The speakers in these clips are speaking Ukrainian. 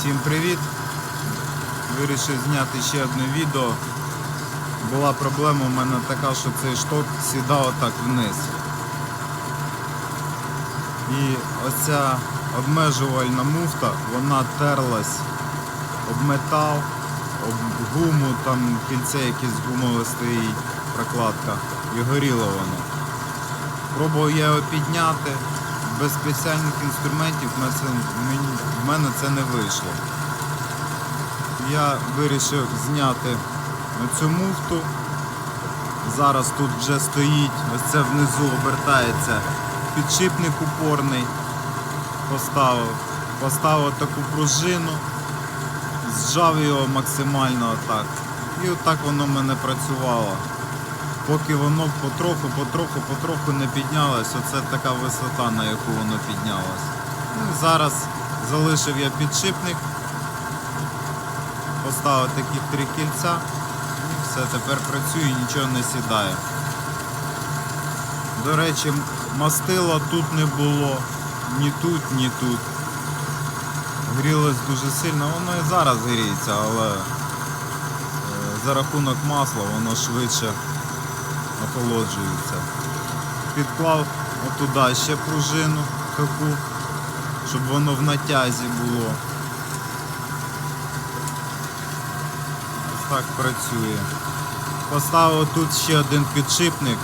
Всім привіт! Вирішив зняти ще одне відео. Була проблема у мене така, що цей шток сідав отак вниз. І оця обмежувальна муфта, вона терлась об метал, об гуму, там кільце якесь гумове стоїть, прокладка, і горіло воно. Пробував я його підняти. Без спеціальних інструментів в мене це, не вийшло. Я вирішив зняти цю муфту. Зараз тут вже стоїть, ось це внизу обертається підшипник упорний. Поставив. Поставив таку пружину, зжав його максимально отак. І отак воно в мене працювало. Поки воно потроху, потроху, потроху не піднялось, оце така висота, на яку воно піднялось. Ну, зараз залишив я підшипник, поставив таких три кільця і все, тепер працює, нічого не сідає. До речі, мастила тут не було, ні тут, ні тут. Грілось дуже сильно, воно і зараз гріється, але е, за рахунок масла воно швидше охолоджується. Підклав отуди ще пружину таку, щоб воно в натязі було. Ось так працює. Поставив тут ще один підшипник,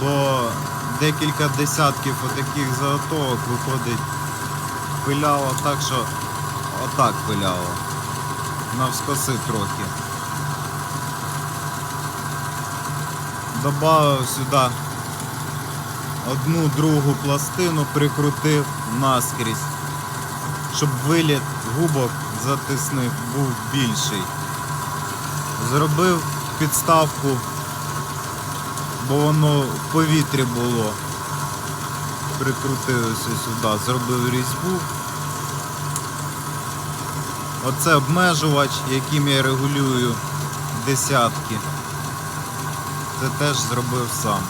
бо декілька десятків отаких заготовок виходить пиляло так, що отак пиляло. Навскоси трохи. Добавив сюди одну другу пластину, прикрутив наскрізь, щоб виліт губок затиснив був більший. Зробив підставку, бо воно в повітрі було. Прикрутив ось сюди, зробив різьбу. Оце обмежувач, яким я регулюю десятки. Це теж зробив сам.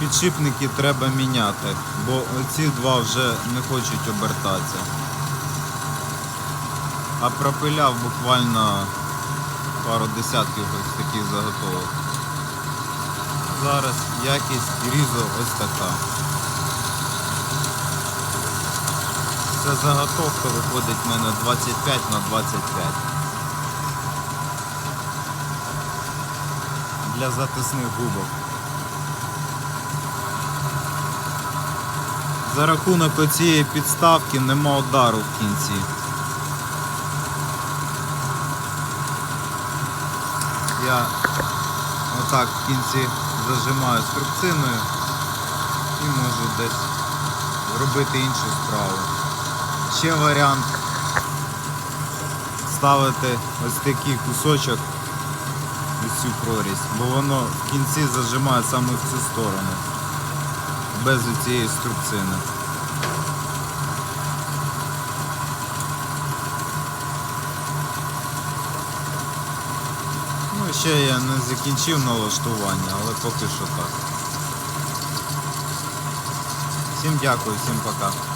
Підшипники треба міняти, бо оці два вже не хочуть обертатися. А пропиляв буквально пару десятків ось таких заготовок. Зараз якість різу ось така. Ця заготовка виходить в мене 25 на 25. Для затисних губок. За рахунок оцієї підставки нема удару в кінці. Я отак в кінці зажимаю струбциною і можу десь робити іншу справу. Ще варіант ставити ось такий кусочок ось цю прорізь, бо воно в кінці зажимає саме в цю сторону, без цієї струбцини. Ну, ще я не закінчив налаштування, але поки що так. Всім дякую, всім пока.